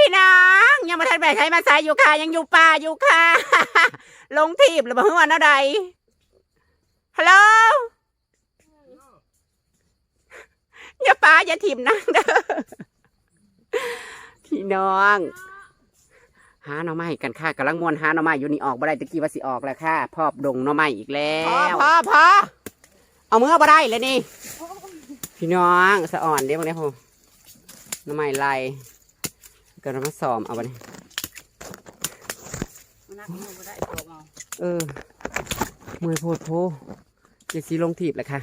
พี่น้องยังมาทันไปใช้มาใส่อยู่ค่ะ ยังอยู่ป่าอยู่ค่ะ ลงทีบหรือบ่เฮือนเอาใดฮัลโหลอย่าป้าอย่าทีบนั่งเด้อพี่น้องหาหน่อไม้กันค่ะกำลังมวนหาหน่อไม้อยู่นี่ออกบ่ได้ตะกี้ว่าสิออกแล้วค่ะ พอบดงหน่อไม้อีกแล้วพอพอเอามือบ่ได้เลยนี่ พี่น้องสะอ่อนเด้บางเนี้ยพ่อหน่อไม้ลาย ก็นำมาซ้อมเอาไปนักมือบ่ได้ตัวเอาเออมือโพดโพเดี๋ยวสีลงถีบแหละค่ะ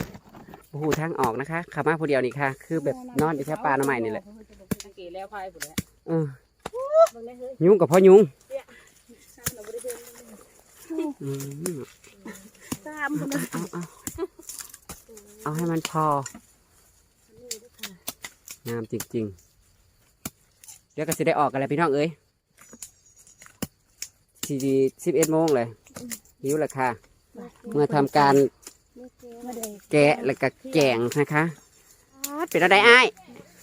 โอ้โหทางออกนะคะขับมาผู้เดียวนี่ค่ะ คือแบบนอนในแค่ปลาหน่อไม้นี่แหละสังเกตแล้วพายพุ่นแหละเออเบิ่งได้เฮ้ยยุงกับพ่อยุงเราบ่ได้เบิ่งอืมตามพุ่นนะเอาเอาเอาให้มันพองามจริงๆเดี๋ยวก็จะได้ออกกันแล้วพี่น้องเอ้ยสี่สิบเอ็ดโมงเลยหิวแล้วค่ะ เมื่อทำการบ่ได้แกะแล้วก็แกงนะคะเป็นอะไรอ้าย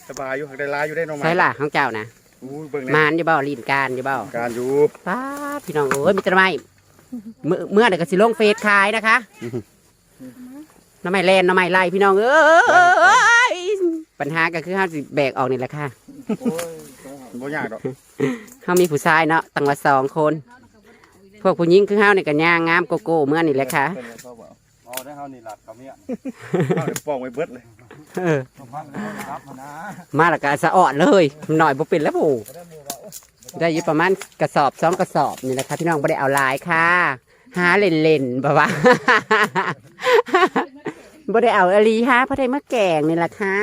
สบายอยู่หักได้ลายอยู่ได้น้องไหมใช่ล่ะของเจ้านะอู้เบิ่งมแน่านอยู่เบ้าลีนการอยู่เบ้าการอยู่ป้าดพี่น้องเอ้ยมีแต่ทำไมเมื่อเมื่อเดี๋ยวก็สิลงเฟซขายนะคะน้ำไม่แลนน้ำไม่ไล่พี่น้องเอ้ยปัญหาก็คือห้าสิแบกออกนี่แหละค่ะโอ้ย บ่ยากดอกเขามีผู้ชายเนาะตั้งว่าสองคน พวกผู้หญิงคือเฮานี่ก็ย่างงามโกโก้เมื่อนี่แหละค่ะเอาได้เฮานี่หลัดเขาเนี่ยเอาเดี๋ยวปองไว้เบิดเลยเออพันครับมานะมาแล้วก็สะอ่อนเลยหน่อยบ่เป็นแล้วผู้ได้อยู่ประมาณกระสอบสองกระสอบนี่แหละค่ะพี่น้องไม่ได้เอาหลายค่ะ หาเล่นเล่นๆแบบว่า บ่ได้เอาอลีฮะเพราะได้มาแกงนี่แหละค่ะ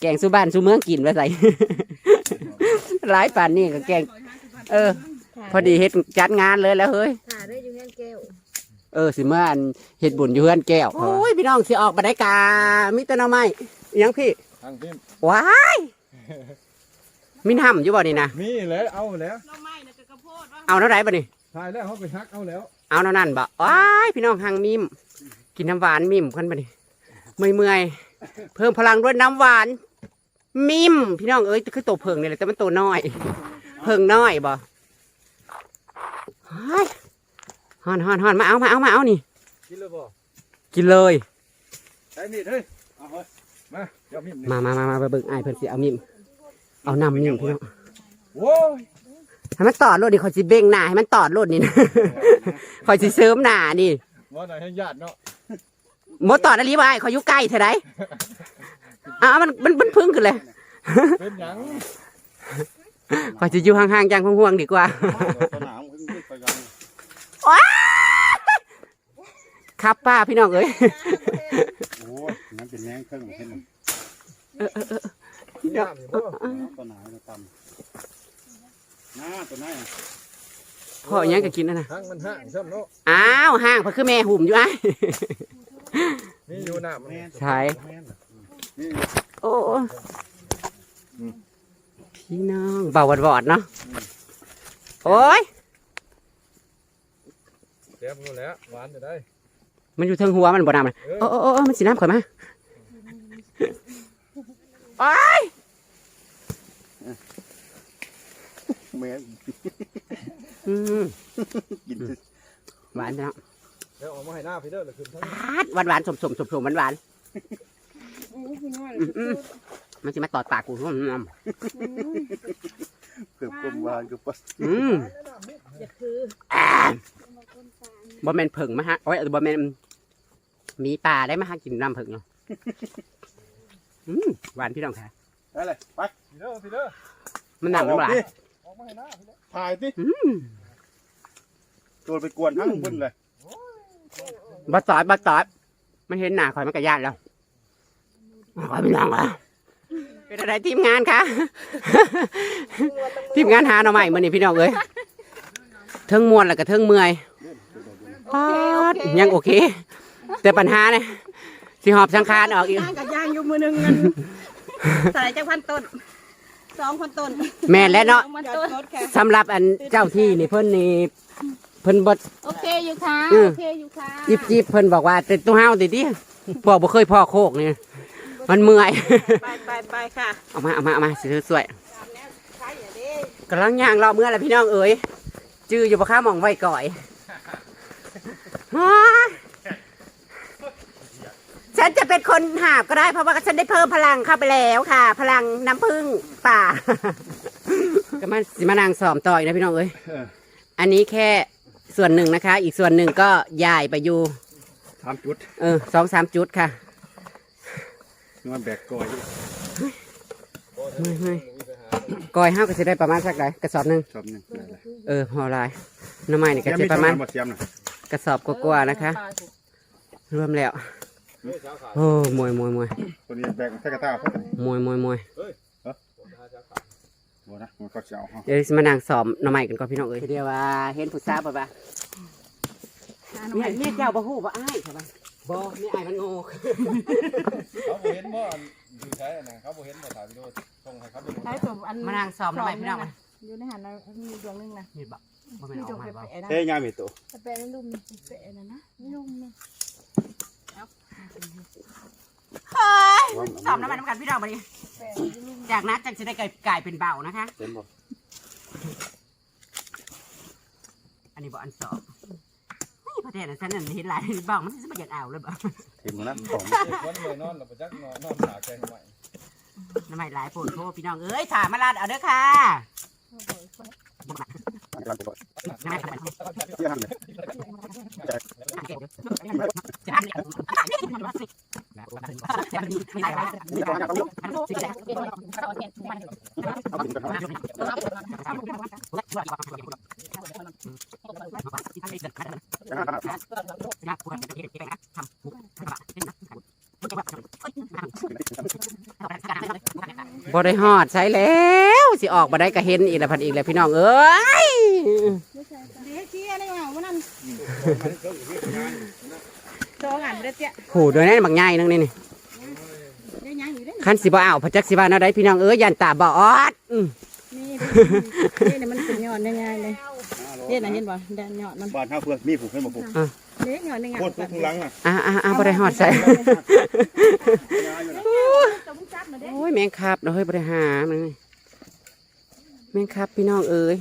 แกงสุบ้านสุเมืองกินมาใส่ หลายป่านนี่ก็แกง เออ พอดีเฮ็ดจัดงานเลยแล้วเฮ้ย ถ่าได้อยู่แง่แก้วเออสิเมื่ออันเฮ็ดบุญอยู่เฮือนแก้วโอ้ยพี่น้องสิออกมาได้กามิตรนาไม้อิหยังพี่ทางพี่ว้ายมินห่ำอยู่บ่นี่นะมีแล้วเอาแล้วเราไม่น่ะก็กระโพดว่าเอาเท่าไหร่บ่นี่ถ่ายแล้วเขาไปฮักเอาแล้วเอาเท่านั้นบ่ว้ายพี่น้องหังมิม กินน้ำหวานมิมกันบ่นี่เมื่อยเมื่อยๆเพิ่มพลังด้วยน้ำหวาน มิมพี่น้องเอ้ยคือตัวเพิงนี่แหละแต่มันตัวน้อย เพิงน้อยบ่เฮ้ยฮอนฮอนฮอนมาเอามาเอามาเอานี่ กินเลยบ่กินเลยใช้มีดเฮ้ยเอาเฮ้ยมาเดี๋ยวมีดนี่มามามามาไปเบิ่งไอ้ายเพิ่นสิเอามิมเอานำมิมพี่น้องโว้ยให้มันตอดรถดิคอยสิเบ่งหน้าให้มันตอดรถนี่นะคอยสิเสริมหน้านี่ว่าไหนให้ญาติเนาะหมดตอดอะไรบ่ไอ้คอยอยู่ใกล้เท่าได อ้าวมันมันมันพึ่งขึ้นเลยเป็นหยังคอยสิอยู่ห่างๆจังห่วงๆดีกว่าสนามขึ้นไปกันครับป้าพี่น้องเอ้ยโอ้ยนั่นเป็นแรงเครื่องเห็นไหมพี่น้องตัวหนาตัวต่ำน้าตัวไหนพ่ออิหยังก็กินนั่นน่ะทั้งมันห่างซ้ำเนาะอ้าวห่างเพราะคือแม่หุ่มอยู่ไอ้นี่อยู่หน้ามันใช่นี่ โอ้พี่น้องเบาหวอดๆเนาะโอ้ยเตรียมกันแล้วหวานจะได้มันอยู่เทิงหัวมันบ่น้ำเลยโอ้โอ้โอ้มันสีน้ำข่อยมาโอ้ยแม่อืมกินหวานจังแล้วออกมาให้หน้าพี่เด้อเลยขึ้นทั้ง หวานหวานๆสมสมสมสมหวานหวาน โอ้พี่น้อยๆอืมอืมมันจะมาตอดปากกูอืมเกือบกลมหวานเกือบปัสอืมอย่าคืออ่าบ่แมนผึ่งมาฮะโอ้ยบ่แมนมีปลาได้มาฮะกินน้ำผึ่งเนาะอืมหวานพี่น้องค่ะได้เลยไปพี่เด้อพี่เด้อมันหนังมันหวานออกมาให้หน้าพี่เด้อถ่ายสิอืมตัวไปกวนทั้งบนเลยบะตอดบะตอดมันเห็นหน้าข่อยมันก็ญาติแล้ว ข่อยพี่น้องอะเป็นอะไรทีมงานคะทีมงานหาหน่อใหม่มื่อนี้พี่น้องเอ้ยเทิงมวนแล้วก็เทิงเมื่อยป๊าดยังโอเค แต่ปัญหาเนี่ยสิหอบสังขารออกอีกย่างกับย่างอยู่มือหนึงเงินใส่จังพันต้นสองพันต้นแม่นและเนาะสองพันต้นสำหรับอันเจ้าที่นี่เพิ่นนี่เพิ่นบด โอเคอยู่ค่ะ อืม โอเคอยู่ค่ะ จิบจิบเพิ่นบอกว่าแต่ตู้เฮาติดิพ่อบ่เคยพ่อโคกนี่ มันเมื่อย ไปไปไปค่ะ เอามาเอามาเอามาสิสวยใช้กำลังย่างรอเมื่อไรพี่น้องเอ๋ยจื้ออยู่ปะข้ามองไว้ก่อยฮะฉันจะเป็นคนหาบก็ได้เพราะว่าฉันได้เพิ่มพลังเข้าไปแล้วค่ะ พลังน้ำผึ้งป่าก็มาสิมานางสอมต่อยนะพี่น้องเอ้ยเอออันนี้แค่ส่วนหนึ่งนะคะ อีกส่วนหนึ่งก็ย้ายไปอยู่สามจุด เออสองสามจุดค่ะ นอนแบกกอยเฮ้ยเฮ้ยก้อยห้าก็จะได้ประมาณสักไรกระสอบหนึ่งชอบหนึ่งได้เลยเออพอลายน้ำไม้นี่ก็ยังจะมีประมาณหมดเสียมนะกระสอบกว่าๆนะคะ รวมแล้ว โอ้มวยมวยมวยตัวนี้แบกใส่กระตาเพราะมวยมวยมวยบัวนะมันก็จะเอาเดี๋ยวสิมานางสอบหน้ำไม้กันก่อนพี่น้องเอ้ยเดียวว่าเห็นผู้สาวป่ะปะเมียเมียเจ้าบ่ฮู้บ่อ้ายใช่ปะ บ่เมียอ้ายมันโง่เขาบ่เห็นบ่อยู่ใช้อันนะเขาบ่เห็นบ่ถ่ายวิดีโอส่งให้เขาดูใช้สมอันมานางสอบหน้ำไม้พี่น้องมาอยู่ในหันนะมีดวงหนึงนะนี่บ่บ่แม่นมีอดอวกงมาบ่แปะๆนะเฮ้ยงานมีตัวแต่แปะในลุ่มแปะนะนะลุ่มนะเฮ้ยสอบหน้ำไม้น้ำกันพี่น้องบัดนี้แปะในลุ่มจากนั้นจังจะได้กลายเป็นเบานะคะเต็มบ่อันนี้บ่อันสอบเฮ้ย ประเทศนั้นฉันนั่นเห็นหลายบ้องมันสิบ่อยากเอาเลยบ่เต็มหมดนะของวันเมื่อยนอนแล้วบ่จักนอนนอนหาแกงใหม่น้ำไมหลายโปรดโทษพี่น้องเอ้ยถามมาลาดเอาเด้อค่ะ อันกลางตัวน้ำไม้ทำไมเที่ยงเลยเอาถึงกันเอาเอาบ่ได้ฮอดใช้แล้วสิออกบ่ได้ก็เห็นอีกแล้วพันอีกแล้วพี่น้องเอ้ยเดี๋ยวเจี๊ยได้มาวันนั้นโตงานเด้อเจี๊ยโหโดยนั้นบักใหญ่นึงนี่นี่เดี๋ยวยังอยู่ได้คันสิบ่เอาพระจักสิว่าแนวใดพี่น้องเอ้ยยันตาบอดอืมนี่นี่เนี่ยมันเป็นยอดง่ายๆเลย เห็นนะเห็นบ่แดนยอดมันบ้านห้าเพื่อนมีผูกให้มาผูกเด็กยอดง่ายโคตรทุกหลังอะอ่าอ่าอ่าบ่ได้ฮอดใส่ตัวมึงจับมาเด้โอ้ยแมงครับเนาะเฮ้ยบ่ได้หามันนี่แมงครับพี่น้องเอ้ย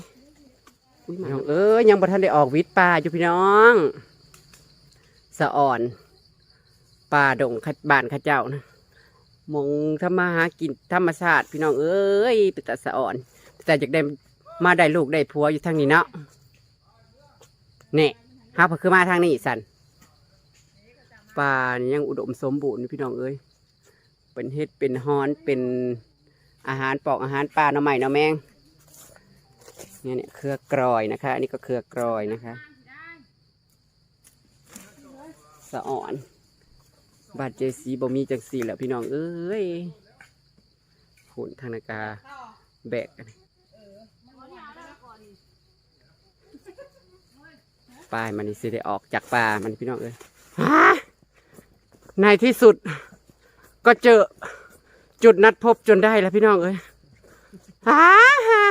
อุ้ยพี่น้องเอ้ยยังบ่ทันได้ออกวิทย์ป่าอยู่พี่น้องสะอ่อนป่าดงขัดบ้านเข้าเจ้านะหมองทำมาหากินธรรมชาติพี่น้องเอ้ยเป็นแต่สะอ่อนแต่อยากได้มาได้ลูกได้ผัวอยู่ทางนี้เนาะ เนี่ยฮาพอคือมาทางนี้สันป่ายังอุดมสมบูรณ์พี่น้องเอ้ยเป็นเห็ดเป็นฮอนเป็นอาหารปอกอาหารปลาหน่อไม้หน่อแมงเนี่ยเนี่ยเครือกรอยนะคะ อันนี้ก็เครือกรอยนะคะสะอ่อน บาดเจสีบ่มีจังสีแหล้วพี่น้องเอ้ยผลทางนากาแบกกัน ปลายมันสิได้ออกจากป่ามันพี่น้องเอ้ยในที่สุด ก็เจอจุดนัดพบจนได้แล้วพี่น้องเอ้ยฮ่าฮ่า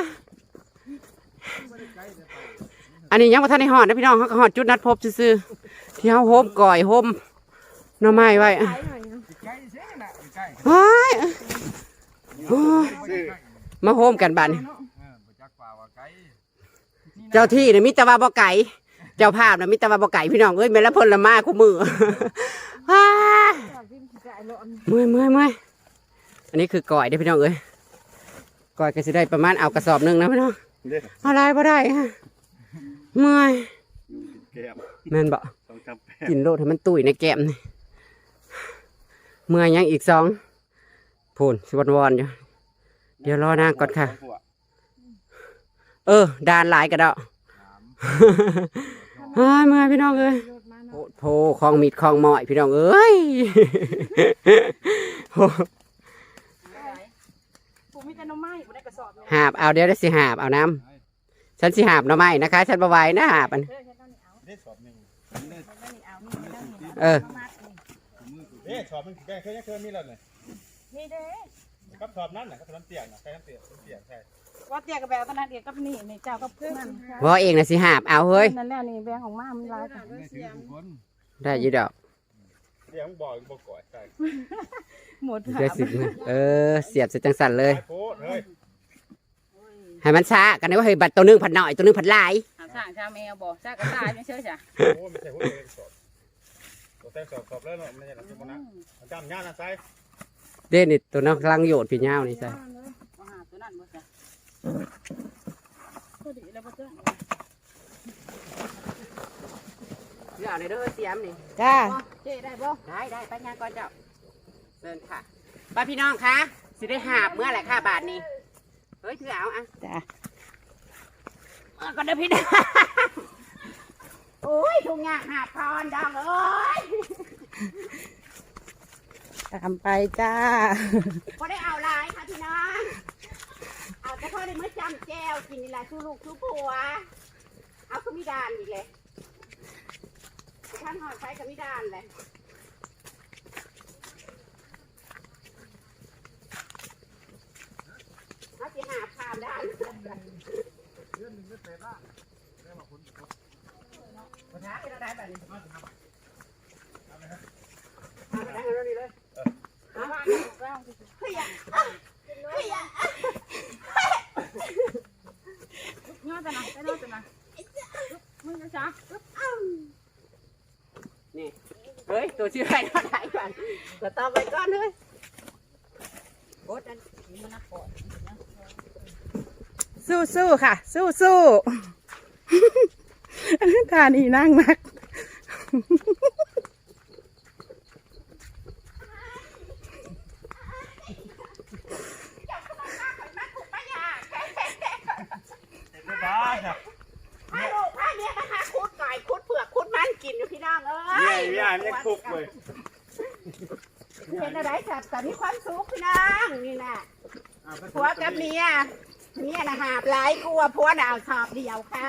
อันนี้ยังบ่ทันได้หอดนะพี่น้องเขาก็หอดจุดนัดพบซื่อๆที่เขาโฮมก่อยโฮมหน่อไม้ไว้ใกล้เสียมาโฮมกันบัดนเจ้าที่เนี่ยมิตรวาบ่ไก่ เจ้าภาพนะมิตรวาบ่ไก่พี่น้องเอ้ยแม่นละพลละมาคู่มือฮ่าเมื่อยเมื่อยเมื่อยอันนี้คือก่อยเด้อพี่น้องเอ้ยก่อยก็สิได้ประมาณเอากระสอบหนึงนะพี่น้องเด็กเอาไรบ่ได้ฮะเมื่อยแก้มแม่นบ่ต้องจำแป้กินโลดให้มันตุยในแก้มนี่เมื่อยยังอีกสองพูนสิวนวอนๆอยู่เดี๋ยวรอนางก่อนค่ะ เออ ดานหลายกระเดา เฮ้ยเมื่อยพี่น้องเอ้ยโพดโพคลองมีดคลองหมอยพี่น้องเอ้ยโหกูมีแต่น้ำไม้กูได้กระสอบเนี่ยหาบเอาเดี๋ยวได้สิหาบเอาน้ำฉันสิหาบหน่อไม้นะคะ ฉันบไหวนะหาบอัน เออฉันต้องนี่เอาเด็กสอบหนึ่งฉันต้องนี่เอานี่ฉันต้องนี่เออามัดนี่เด็กสอบมันแกเคยยังเคยมีแล้วเลยนี่เด้ กับสอบนั้นน่ะกับสอบเตียงน่ะใครทำเตียงเตียงใช่ ว่าเตี้ยกับแบบตอนนั้นเดียวกับนี่นี่เจ้ากับนั่นว่าเองนะสิหาบเอาเฮ้ยนั่นแหละนี่แบงของมามันลายกันนี่ถือทุกคนได้อยี่ดอกเตียงบ่อยบ่ก่อยใช่หมดได้สิบเออ เสียบใส่จังสันเลยโคตรเฮ้ยให้มันช้ากันนะว่าเฮ้ยบัดตัวหนึงผัดหน่อยตัวหนึงผัดหลาย หาสร้างชาแมวบอกสร้างกระต่ายไม่เชื่อจ้ะโอ้ไม่ใช่หัวเองสอบตัวแตงสอบสอบแล้วเนาะไม่ใช่หลักที่มันนะจำย่านะไซเด่นนี่ตัวน้องกำลังโยดพี่เงาวนี่ใช่เอาหาตัวนั้นบ่จ้ะ พอดีแล้วบ่จ้ะเดี๋ยวในเด้อเสียมนี่จ้าเจ๊ได้บ่ได้ได้ไปงานก่อนเจ้าเดินค่ะป้าพี่น้องคะสิได้หาบเมื่อไหร่ค่ะบาทนี้เฮ้ยถือเอาอะจ้าเมื่อก่อนเด้อพี่น้องโอ้ยทุงยากหาบพรดองเอ้ยตามไปจ้าพอได้เอาหลายค่ะพี่น้องเอาแต่พอได้เมื่อจำแก้วกินนี่แหละชูลูกชูผัว เอาขมิดานอีกเลยท่านหอดใช้ขมิดานเลยเอาสิหาพามได้มาท้าเป็นอะไรแบบนี้เอาไปได้เงินนี่เลยเอาไปเฮ้ยอะเฮ้ยอะ นอนจ้ะนะไปนอนจ้ะนะมึง จะจ้านี่เฮ้ยตัวชื่ออะไรนอนไหนก่อนเราตอบไปก่อนเลยโอ๊ตอันมันนักก่อนสู้สู้ๆค่ะ สู้สู้ๆทานอีนั่งมาก ไม่ได้ครับ พาลูกพาเมียมาหาคุดไก่คุดเผือกคุดมันกินอยู่พี่น้ องเอ้เนี่ยยเนี่ยมันยังคุกเลยเห็นอะไรสับแต่มีความสุขพี่น้องนี่น่ะผัวกับเมียเมียนะหาบหลายกลัวผัวน่ะเอาชอบเดียวค่ะ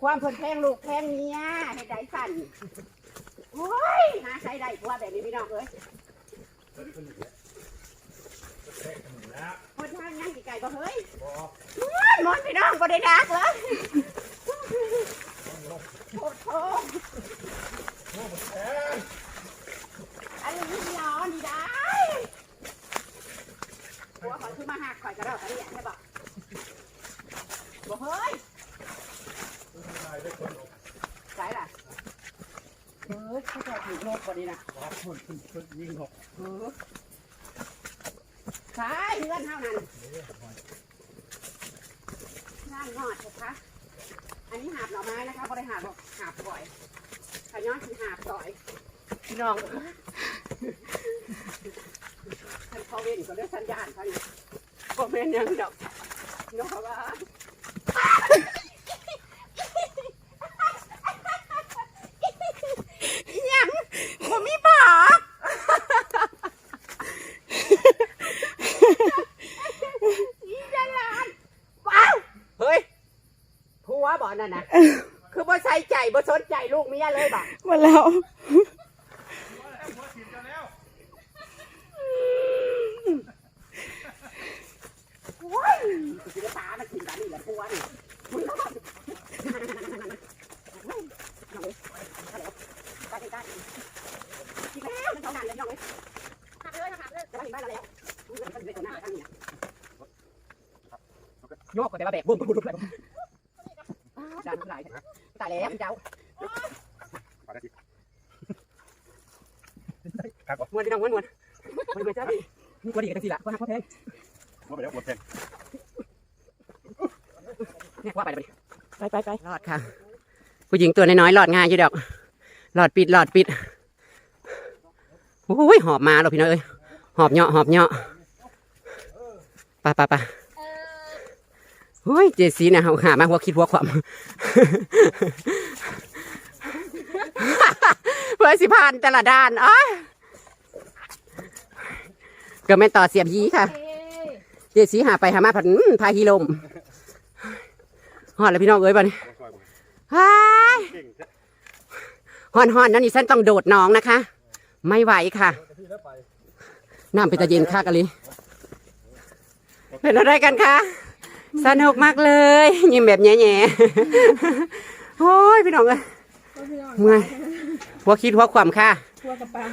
ความเพิ่นแพงลูกแพงเมียให้ได้สั่นโอ้ยหาใช้ได้ผัวแบบนี้พี่น้องเอ้ยคนทางยังกี่ไก่บ่เฮ้ยหมดพี่น้องบ่ได้ดักเลยโอ้โห อันนี้ร้อนดีได้หัวขอยคือมาหักข่อยกระดอกกระเดียใช่ปะบ่เฮ้ยใช่ล่ะเออเขาจะถูกโลกกว่านี้นะคนคนคนยิงหกเออขายเงินเท่านั้นนั่งอดเถอคะอันนี้หาบหน่อไม้นะคะบริหารบอกหาบบ่อย ขย้อนคือหาบต่อยพี่น้องท่านเขาเว้นก็เรื่องสัญญาณเขาอยู่บ่แม่นหยังดอกน้องเขาว่าหยังบ่มีบอกอีจังหลานว้าวเฮ้ยผัวบอกนั่นนะคือบ่ใส่ใจบ่สน ใจลูกเมียเลยบอกหมดแล้ว โอ้ยศิลปามันกินแบบนี้แหละผัวนี่มึงต้องไปไปกันกินแล้วมันเท่านั้นเลยน้องเอ้ยหักเลยหักเลยจะมาถึงบ้านเราแล้วมึงจะไปเป็นคนหน้าทางนี้นะโยกก็แต่ว่าแบกบุ้มบุ้มบุ้มบุ้มดันเท่าไหร่ตายแล้วเจ้า ครับ มวนพี่น้องมวนมวนมวนไปจ้าพี่นี่ก็ดีกันสิละก็หักพ่อแพงว่าไปแล้วปวดแทงเนี่ยว่าไปเลยไปไปไปรอดค่ะ ผู้หญิงตัวน้อยๆรอดง่ายอยู่ดอกหลอดปิดหลอดปิดโอ้ยหอบมาเราพี่น้องเอ้ยหอบเหาะหอบเหาะปไปไปะโอ้ยเจสีเนี่ยหามาหัวคิดหัวความเพื่อสิผ่านแต่ละด้านอ๋อ ก็แม่นต่อเสียบยีค่ะเจสีหาไปหามาผัดอื้อพาฮีลมหอดแล้วพี่น้องเอ้ยบ้านี้ฮ้ายเก่งหอนหอนนั่นนี่ฉันต้องโดดน้องนะคะ ไม่ไหวค่ะน้ำเป็นตะเย็นค่ะกันเลยเป็นอะไรกันคะสนุกมากเลยยิ้มแบบแง่ๆโอ้ยพี่น้องเอ้ยเมื่อยหัวคิดหัวความค่ะทัวกระปัง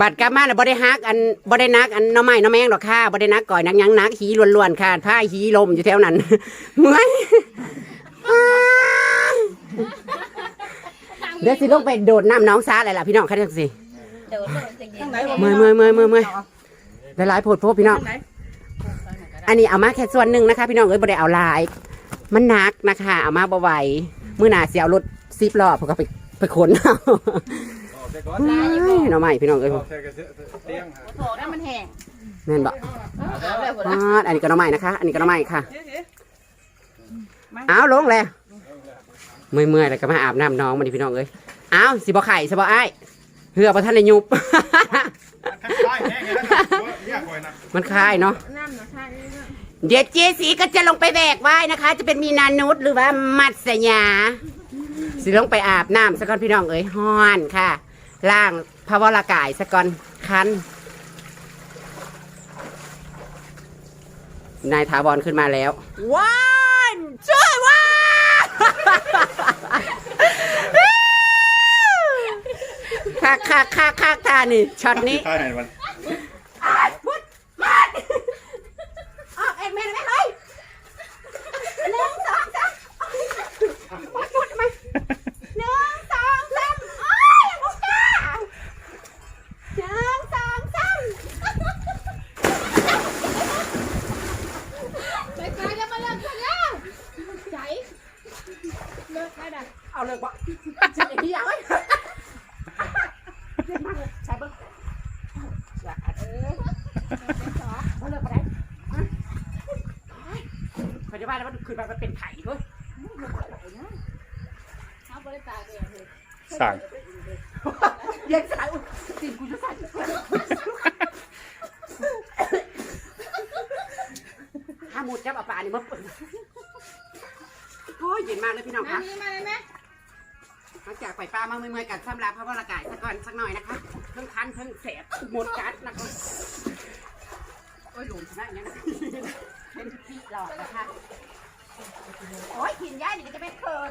บัตรกลับมาแล้วบ่ได้ฮักอันบ่ได้นักอันหน้อไม้หน้อแมงดอกค่ะบ่ได้นักก่อยนักหยังนักหีล้วนๆค่ะผ้าหีลมอยู่แถวนั้น เมื่อยเดี๋ยวสิลงไปโดดน้ำน้องซาอะไรล่ะพี่น้องค่ะจังสิเดี๋ยวเลยจะเย็นเมื่อยเมื่อยเมื่อยเมื่อยเมื่อยหลายๆโพดโพดพี่น้อง อันนี้เอามาแค่ส่วนหนึ่งนะคะ พี่น้องเอ้ยบ่ได้เอาหลาย มันหนักนะคะ เอามาบ่ไหวมื้อหน้าสิเอารถซิปล้อเพิ่นก็ไปไปขนเอาออ กแต่ก่อนเฮ้ยหน่อไม้พี่น้องเอ้ยออกแต่กระเตียงฮะโถแล้วมันแห้งแม่นบ่เอาแบบอ่าอันนี้ก็หน่อไม้นะคะ อันนี้ก็หน่อไม้ค่ะเอาลงแล้วเมื่อยๆแล้วก็มาอาบน้ำน้องมาดิพี่น้องเอ้ยเอาสิบ่ไข่สิบ่อ้ายเหือบ่ทันได้ยุบได้แห้งไงแล้วเนี่ยคอยนะมันคลายเนาะเดี๋ยวเจสีก็จะลงไปแบกไว้นะคะ จะเป็นมีนานุษหรือว่ามัดสยาสิลงไปอาบน้ำสะก่อนพี่น้องเอ้ยฮ้อนค่ะ ล่างพระวรากายสะก่อนคันนายถาวรขึ้นมาแล้วว้านช่วยว้าคักคักคักคักท่านี่ช็อตนี้ใช่มันพุดมัดออกเอ็ดเมนไหมเฮ้ยหนึ่งสองสามพุดพุดมาหนึ่งสองสามโอ้ยบุกกาหนึ่งสองสาม ไปไปแล้วมาเริ่มกันแล้วใจ เอาเลยบ่ใช่เดียวเว้ยเจ็บมากเลยใช่ปะอยากอัดเออเอาเลยไปไหนฮะเขาจะว่าแล้วมันคืนมามันเป็นไข่เว้ยเอาบริตาเดียวเลยสั่งเย็นสายอุ้ยตีนกูจะใส่ห้ามูดจับเอาปลานี่มาเปิดโอ้ยเย็นมากเลยพี่น้องมาคะ นี่มาเลยไหม หลังจากปล่ปลามาเมื่อยๆกันซ้ำลาพระวรากายสักก่อนสักหน่อยนะคะเพิ่งคันเพิ่งแสบหมดกัดนะคะโอ้ยหลุมชนะอย่างนี้เป็นพี่หลอดนะคะโอ้ยกินย่านี่จะไม่เคิน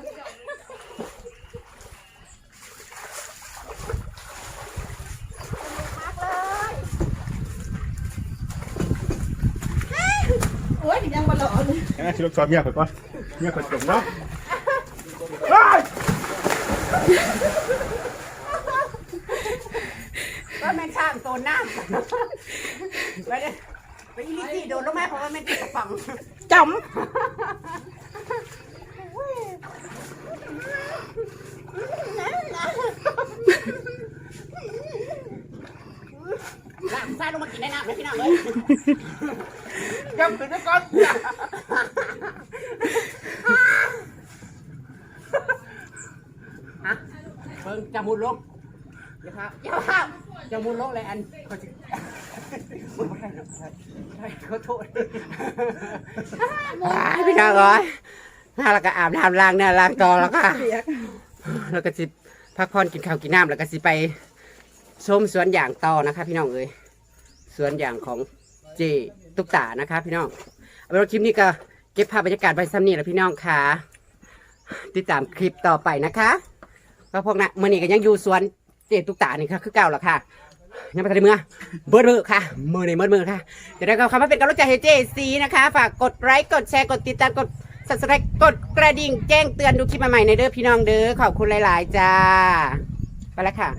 พักเลยโอ้ยยังมาหล่อเลยงั้นชิลกซอยเมียไปก่อนเมียคนจมเนาะ ก็แม่นข้ามโซนน้ำไปเลยไปอีลิซี่โดนลงมาเพราะว่าแม่นติดกระป๋องจน้ำใส่ลงมากินได้น้ำเลยพี่น้องเลย จำขึ้นได้ก่อนฮะเพิ่งจะมุดลง อย่าครับอย่าครับจะมุดลงเลยอันเขาจะมุดไม่ได้หรอกใช่เขาโทษอ่าพี่น้องเอ้ยถ้าเราก็อาบน้ำล้างเนี่ยล้างตอแล้วก็แล้วก็สิพักผ่อนกินข้าวกินน้ำแล้วก็สิไปชมสวนอย่างต่อนะคะพี่น้องเอ้ยสวนอย่างของเจตุกตานะคะ พี่น้องเอาเป็นว่าคลิปนี้ก็เก็บภาพบรรยากาศไว้ซ้ำนี่แหล้วพี่น้องค่ะ ติดตามคลิปต่อไปนะคะก็พวกนั้นมื่อนี้ก็ยังอยู่สวน เจตุกตานี่ค่ะคือเก่าหรอค่ะยังไม่ทันได้เมื่อเบิดมือค่ะ มือในเมืดมือค่ะเดี๋ยวเราคำว่าเป็นกำลังใจให้เจซีนะคะ ฝากกดไลค์กดแชร์กดติดตามกดสับสไครต์กดกระดิ่งแจ้งเตือนดูคลิปใหม่ๆในเด้อพี่น้องเด้อขอบคุณหลาย ๆ จ้า ไปแล้วค่ะ